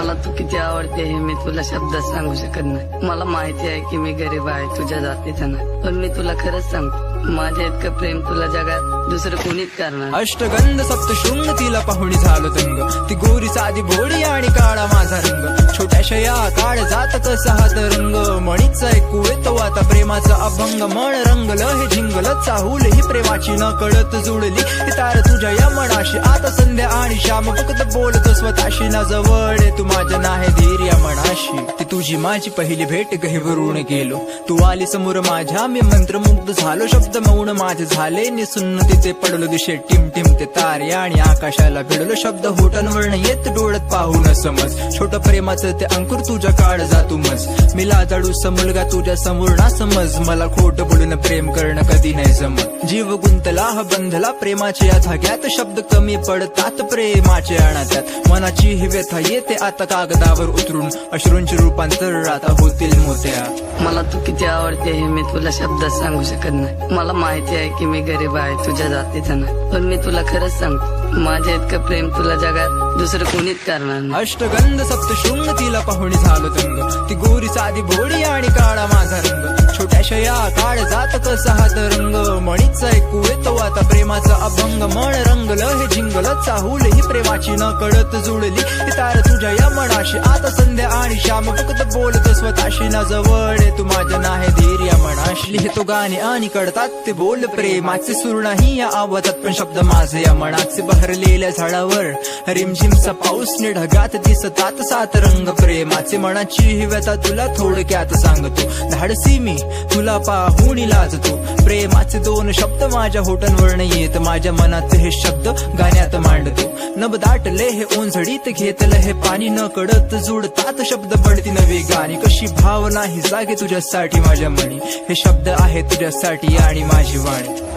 मला तू किती आवडते हे मी तुला शब्दात सांगू शकत नाही. मला माहिती आहे की मी गरीब आहे तुझ्या जातीचा नाही. पण मी तुला खरंच सांगतो माझ्या इतकं प्रेम तुला जगात दुसरं कोणीच करणार अष्टगंध सप्तशृंग तिला पाहुणी झालो तंग. ती गोरी साधी भोळी आणि काळा माझा रंग. छोट्याशा या काळ जात कसा हात रंग मणीचा ऐकू येतो आता प्रेमाचा अभंग. मन रंगलं हे झिंगल चाहूल ही प्रेमाची न कळत जुळली तार तुझ्या या मनाशी आता संध्या आणि श्याम फक्त बोलतो स्वतःशी ना जवळ आहे माझं नाही धीर या मनाशी. तुझी माझी पहिली भेट गहिवरून गेलो. तू आली समोर माझ्या मी मंत्रमुग्ध झालो. शब्द मौन माझे झाले निसुन्न तिथे पडलो. दिशे टिम टिम ते तारे आणि आकाशाला भिडलो. शब्द होटांवरनं येत डोळत पाहून समज. छोट प्रेमाचं ते अंकुर तुझ्या काळ जातू मज. मी लाजाडू मुलगा तुझ्या समोर ना समज. मला खोट बोलून प्रेम करणं कधी नाही जमत. जीव गुंतला हा बंधला प्रेमाच्या या धाग्यात शब्द कमी पडतात प्रेमाचे अनात्यात. मनाची ही व्यथा येते आता कागदावर उतरून. अश्रूंचे रूपांतर आता होतील मोत्या. मला तू किती आवडते हे मी तुला शब्दात सांगू शकत नाही. मला माहिती आहे की मी गरीब आहे तुझ्या जातीचा नाही. पण मी तुला खरंच सांगतो माझ्या इतकं प्रेम तुला जगात दुसरं कोणीच करणार नाही. अष्टगंध सप्तशृंग तिला पाहुणी झालो तंग ती गोरी साधी भोळी आणि काळा माझा रंग. छोट्याशा या काळ जात कसा हात रंग मणीच ऐकू येतो आता प्रेमाचा अभंग. मन रंगलं हे झिंगल चाहूल ही प्रेमाची न कळत जुळली. तार तुझ्या या मनाशी आता संध्या आणि श्याम फक्त बोलत स्वतःशी. ना जवळ तू माझ्या नाही धीर या मनाशी. लिहितो गाणे आणि कळतात ते बोल प्रेमाचे सुर नाही या आवाजात पण शब्द माझे या मनाचे. बहरलेल्या झाडावर रिमझिमचा पाऊस ने ढगात दिसतात सात रंग प्रेमाचे मनाची ही व्यथा तुला थोडक्यात सांगतो. धाडसी मी तुला पाहून लाजतो. प्रेमाचे दोन शब्द माझ्या होटांवर येत. माझ्या मनात हे शब्द गाण्यात मांडतो. नभ दाटले हे ओंझडीत घेतलं हे पाणी न कडत जुडतात शब्द पडती नवी गाणी. कशी भावना ही जागे तुझ्यासाठी माझ्या मणी हे शब्द आहे तुझ्यासाठी आणि माझी वाणी.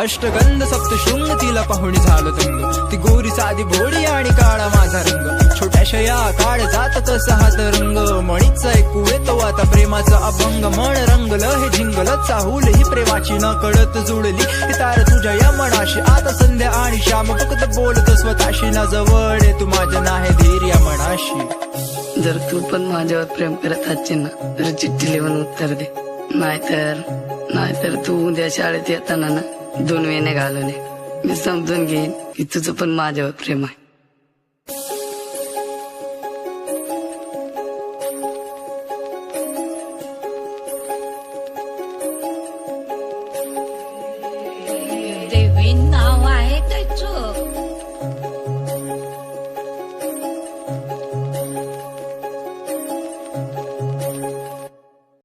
अष्टगंध सप्तशृंग तिला पाहुणी झालो तंग. ती गोरी साधी भोळी आणि काळा माझा रंग. छोट्याशा या काळ जात कसा हात रंग मणीचा ऐकू येतो आता प्रेमाचा अभंग. मन रंगलं हे झिंगल चाहूल ही प्रेमाची न कळत जुळली. हे तार तुझ्या या मनाशी आता संध्या आणि श्याम फक्त बोलत स्वतःशी. ना जवळ तू माझ्या नाही धीर या मनाशी. जर तू पण माझ्यावर प्रेम करत असशील ना तर चिठ्ठी लिहून उत्तर दे. नाहीतर नाहीतर तू उद्या शाळेत येताना ना दोन वेने घालून मी समजून घेईन की तुझं पण माझ्यावर प्रेम आहे.